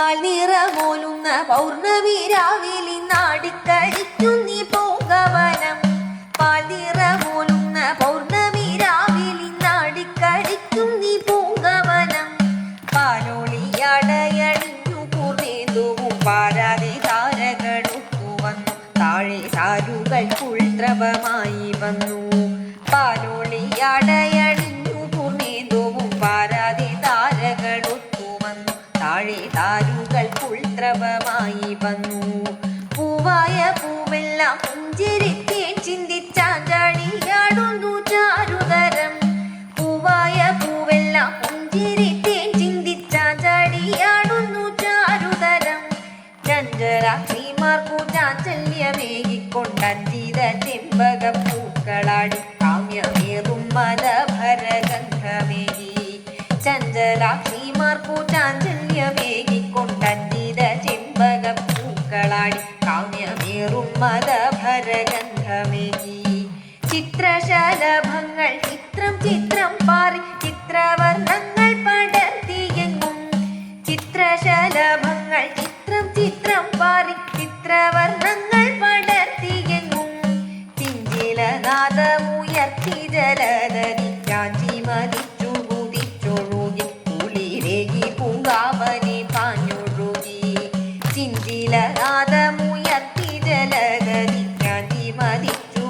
പാൽനിറമോലുന്ന പൗർണമി രാവിലെ നാടിക്കളിക്കും നീ പാൽ നിറമോലുന്ന പൗർണമി രാവിലെ നാടിക്കളിക്കും നീ പൂങ്കവനം. പാലോളിയടയണിഞ്ഞു പൂർണേന്ദുവും പാരാതെ താരകളൊത്തു വന്നു താഴെ താരുകൾ കുൾത്രവമായി വന്നു. പാലോളിയടയണിഞ്ഞു താഴെ താരുകൾ കുൾത്രവമായി വന്നു. പൂവായ പൂവെല്ലാം പുഞ്ചിരിക്കേ ചിന്തിച്ചാഞ്ചാടിയാടുന്നു ചാരുതരം. പൂവായ പൂവെല്ലാം പുഞ്ചിരിക്കേ ചിന്തിച്ചാഞ്ചാടിയാടുന്നു ചാരുതരം. ചഞ്ചലാക്ഷിമാർക്കു ചാഞ്ചല്യമേകിക്കൊണ്ടീത ചെമ്പക പൂക്കളാടി കാമ്യമേറും മതഭരഗന്ധമേകി ചഞ്ചലാക്ഷിമാർക്കു പൂക്കളാടി കാമ്യമേറും മതഭരഗന്ധമേകി. ചിത്രശലഭങ്ങൾ ചിത്രം ചിത്രം പാറി ചിത്രവർണങ്ങൾ പടർത്തിയെങ്ങും ചിത്രശലഭങ്ങൾ ചിത്രം ചിത്രം പാറി ചിത്രവർണങ്ങൾ പടർത്തിയെങ്ങും പിഞ്ചിലനാദമുയർത്തി മതിച്ചു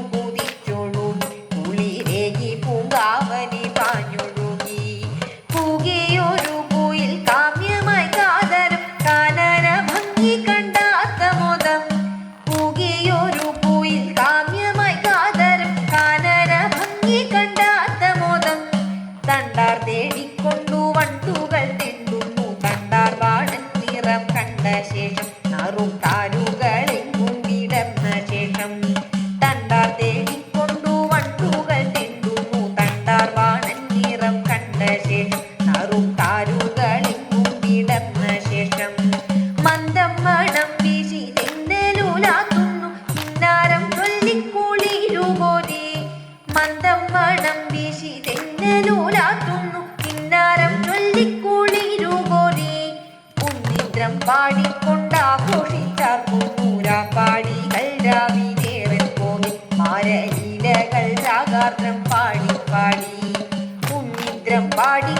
കാനന കാനന തണ്ടാർ വണ്ടുകൾ തെണ്ടുന്നു. തണ്ടാർ വാണൻ നിറം കണ്ട ശേഷം നറും പാടിക്കൊണ്ടാഘോഷിച്ചാർ പൂരാപ്പാടികൾ രാവിലേറെ പോയി മാരലീലകൾ രാഗാർദ്രം പാടി പാടി. ഉന്നിദ്രം പൂരാപ്പാടി